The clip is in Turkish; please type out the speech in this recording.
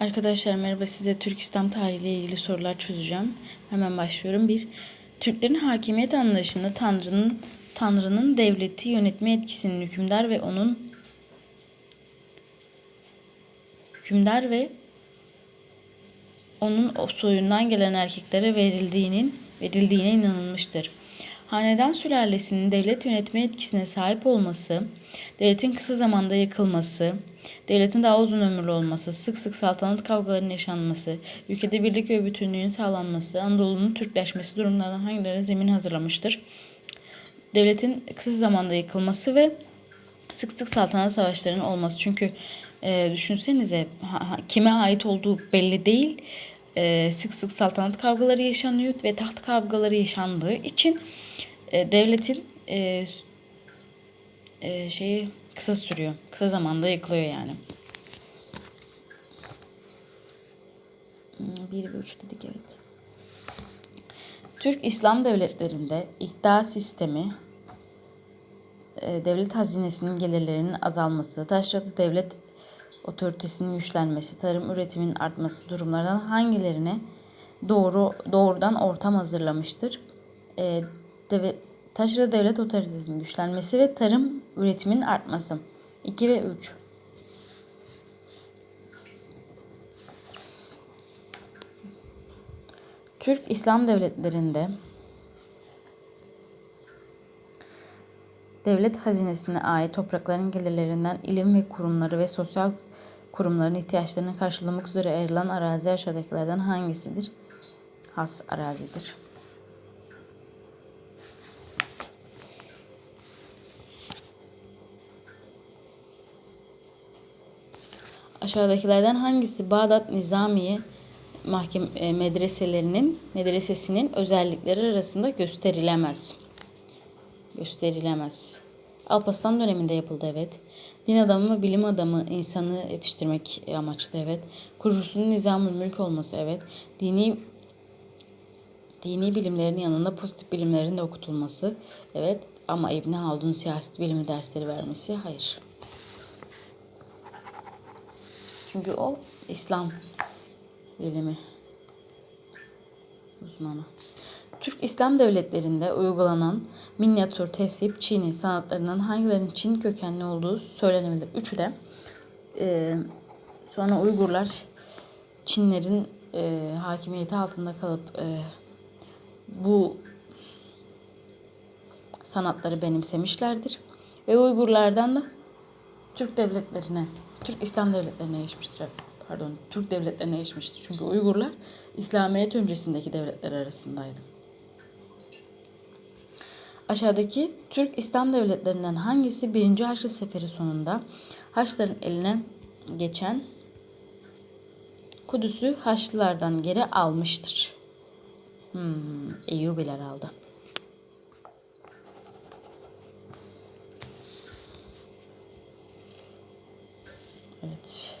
Arkadaşlar merhaba size Türk İslam tarihi ile ilgili sorular çözeceğim. Hemen başlıyorum. 1. Türklerin hakimiyet anlayışında Tanrı'nın Tanrı'nın devleti yönetme etkisinin hükümdar ve onun hükümdar ve onun soyundan gelen erkeklere verildiğinin verildiğine inanılmıştır. Hanedan sülalesinin devlet yönetme etkisine sahip olması, devletin kısa zamanda yıkılması, devletin daha uzun ömürlü olması, sık sık saltanat kavgalarının yaşanması, ülkede birlik ve bütünlüğün sağlanması, Anadolu'nun Türkleşmesi durumlardan hangileri zemin hazırlamıştır? Devletin kısa zamanda yıkılması ve sık sık saltanat savaşlarının olması. Çünkü e, düşünsenize ha, kime ait olduğu belli değil. E, sık sık saltanat kavgaları yaşanıyor ve taht kavgaları yaşandığı için e, devletin e, e, şeyi kısa sürüyor. Kısa zamanda yıkılıyor yani. 1 ve 3 dedik evet. Türk İslam devletlerinde iddia sistemi e, devlet hazinesinin gelirlerinin azalması, taşrada devlet otoritesinin güçlenmesi, tarım üretiminin artması durumlardan hangilerine doğru doğrudan ortam hazırlamıştır? E, deve, taşrada devlet otoritesinin güçlenmesi ve tarım üretiminin artması. 2 ve 3. Türk İslam devletlerinde devlet hazinesine ait toprakların gelirlerinden ilim ve kurumları ve sosyal kurumların ihtiyaçlarını karşılamak üzere ayrılan arazi aşağıdakilerden hangisidir? Has arazidir. Aşağıdakilerden hangisi Bağdat Nizamiye mahkeme e, medreselerinin medresesinin özellikleri arasında gösterilemez? Gösterilemez. Alparslan döneminde yapıldı evet. Din adamı bilim adamı insanı yetiştirmek amaçlı evet. Kurucusunun nizamül mülk olması evet. Dini dini bilimlerin yanında pozitif bilimlerin de okutulması evet. Ama İbni Haldun siyaset bilimi dersleri vermesi hayır. Çünkü o İslam bilimi uzmanı. Türk İslam devletlerinde uygulanan minyatür, tesip, Çini sanatlarından hangilerinin Çin kökenli olduğu söylenebilir. Üçü de e, sonra Uygurlar Çinlerin e, hakimiyeti altında kalıp e, bu sanatları benimsemişlerdir. Ve Uygurlardan da Türk devletlerine, Türk İslam devletlerine geçmiştir. Pardon, Türk devletlerine geçmiştir. Çünkü Uygurlar İslamiyet öncesindeki devletler arasındaydı. Aşağıdaki Türk İslam devletlerinden hangisi 1. Haçlı Seferi sonunda Haçlıların eline geçen Kudüs'ü Haçlılardan geri almıştır? Hmm, Eyyubiler aldı. Evet.